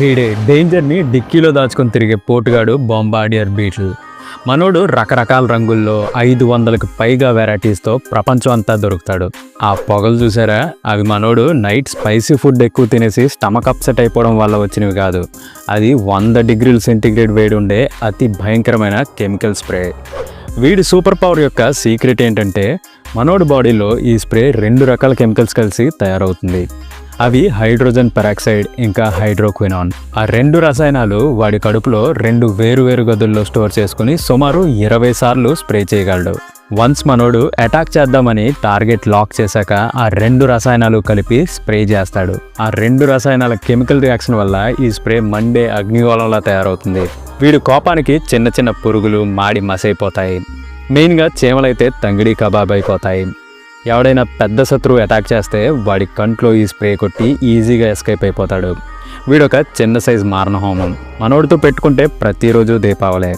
వీడే డేంజర్ని డిక్కీలో దాచుకొని తిరిగే పోటుగాడు బొంబాడియర్ బీటిల్. మనోడు రకరకాల రంగుల్లో ఐదు వందలకు పైగా వెరైటీస్తో ప్రపంచం అంతా దొరుకుతాడు. ఆ పొగలు చూసారా? అవి మనోడు నైట్ స్పైసీ ఫుడ్ ఎక్కువ తినేసి స్టమక్ అప్సెట్ అయిపోవడం వల్ల వచ్చినవి కాదు. అది వంద డిగ్రీల సెంటిగ్రేడ్ వేడి ఉండే అతి భయంకరమైన కెమికల్ స్ప్రే. వీడి సూపర్ పవర్ యొక్క సీక్రెట్ ఏంటంటే మనోడి బాడీలో ఈ స్ప్రే రెండు రకాల కెమికల్స్ కలిసి తయారవుతుంది. అవి హైడ్రోజన్ పెరాక్సైడ్ ఇంకా హైడ్రోక్వినాన్. ఆ రెండు రసాయనాలు వాడి కడుపులో రెండు వేరు వేరు గదుల్లో స్టోర్ చేసుకుని సుమారు ఇరవై సార్లు స్ప్రే చేయగలడు. వన్స్ మనోడు అటాక్ చేద్దామని టార్గెట్ లాక్ చేశాక ఆ రెండు రసాయనాలు కలిపి స్ప్రే చేస్తాడు. ఆ రెండు రసాయనాల కెమికల్ రియాక్షన్ వల్ల ఈ స్ప్రే మండే అగ్నిగోళంలా తయారవుతుంది. వీడి కోపానికి చిన్న చిన్న పురుగులు మాడి మసైపోతాయి. మెయిన్గా చేమలైతే తంగిడి కబాబ్ అయిపోతాయి ఎవడైనా పెద్ద శత్రువు అటాక్ చేస్తే వాడి కంట్లో ఈ స్ప్రే కొట్టి ఈజీగా ఎస్కేప్ అయిపోతాడు. వీడొక చిన్న సైజ్ మారణ హోమం. మనోడితో పెట్టుకుంటే ప్రతిరోజు దీపావళే.